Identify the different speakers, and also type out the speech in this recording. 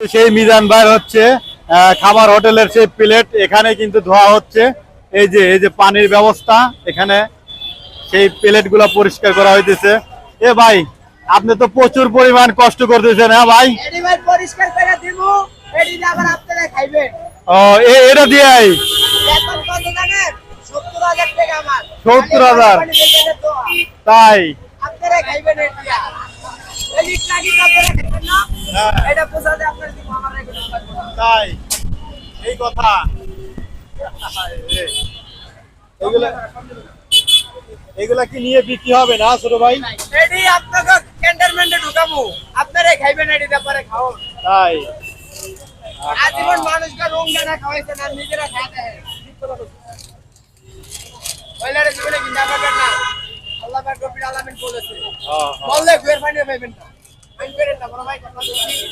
Speaker 1: সেই মিজান ভাই হচ্ছে খাবার হোটেলের সেই প্লেট এখানে কিন্তু ধোয়া হচ্ছে। এই যে এই যে পানির ব্যবস্থা এখানে সেই প্লেটগুলা পরিষ্কার করা হইতেছে। এ ভাই আপনি তো প্রচুর পরিমাণ কষ্ট করতেছেন হ্যাঁ ভাই?
Speaker 2: পরিষ্কার করে দিব
Speaker 1: ও এটা দিয়ে
Speaker 2: সত্তর হাজার টাকা আমার।
Speaker 1: 70,000
Speaker 2: পানি দিয়ে তো।
Speaker 1: তাই।
Speaker 2: আপনারা খাইবেন। এটা বোঝা যায় আপনার দিব আমার পারব
Speaker 1: তাই। এই কথা। এগুলা এগুলা কি নিয়ে বিক্রি হবে না ছোট ভাই?
Speaker 2: এডি আপনাকে ক্যান্টনমেন্টে ঢুকাবো। আপনারা খাইবেন এডি ব্যাপারে খাও
Speaker 1: তাই।
Speaker 2: আজীবন মানুষকে রুম জানা খাওয়াইছেন আর নিজেরা খাতে ওইলারে জীবনে কিনা পাবেন না। আল্লাহ পাক রব্বিল আলামিন বলেছে।
Speaker 1: হ্যাঁ, হ্যাঁ।
Speaker 2: বললে ফের পানি পাইবেন না আমি করেন না। বড় ভাই কথা বলছি